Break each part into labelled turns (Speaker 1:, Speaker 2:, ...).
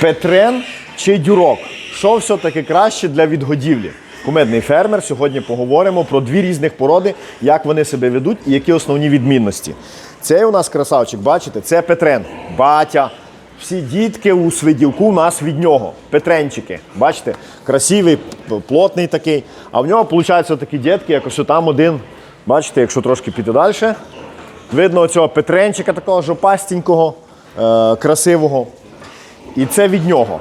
Speaker 1: Петрен чи дюрок? Що все-таки краще для відгодівлі? Кумедний фермер. Сьогодні поговоримо про дві різних породи, як вони себе ведуть і які основні відмінності. Цей у нас красавчик, бачите, це Петрен, батя. Всі дітки у свидівку у нас від нього. Петренчики. Бачите, красивий, плотний такий. А в нього, виходить, такі дітки, як ось там один. Бачите, якщо трошки піти далі. Видно цього Петренчика такого жопастенького, е, красивого. І це від нього.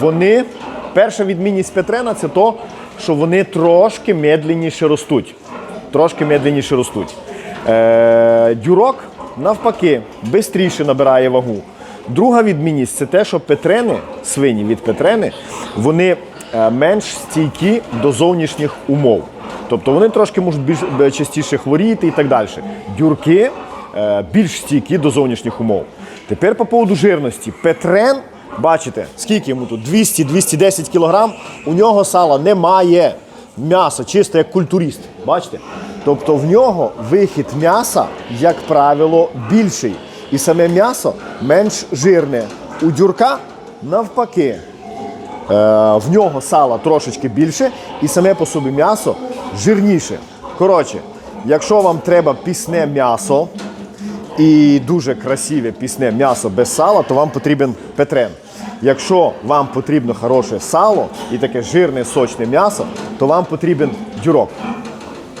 Speaker 1: Вони, перша відмінність Петрена це то, що вони трошки медленніше ростуть. Трошки медленніше ростуть. Е, дюрок, навпаки, швидше набирає вагу. Друга відмінність це те, що петрени, свині від петрени, вони е, менш стійкі до зовнішніх умов. Тобто вони трошки можуть більш частіше хворіти і так далі. Дюрки е, більш стійкі до зовнішніх умов. Тепер по поводу жирності. Петрен, бачите, скільки йому тут? 200-210 кілограм. У нього сала немає. М'ясо, чисто як культуріст. Бачите? Тобто в нього вихід м'яса, як правило, більший. І саме м'ясо менш жирне. У дюрка навпаки. Е, в нього сала трошечки більше, і саме по собі м'ясо жирніше. Коротше, якщо вам треба пісне м'ясо і дуже красиве пісне м'ясо без сала, то вам потрібен петрен. Якщо вам потрібно хороше сало і таке жирне сочне м'ясо, то вам потрібен дюрок.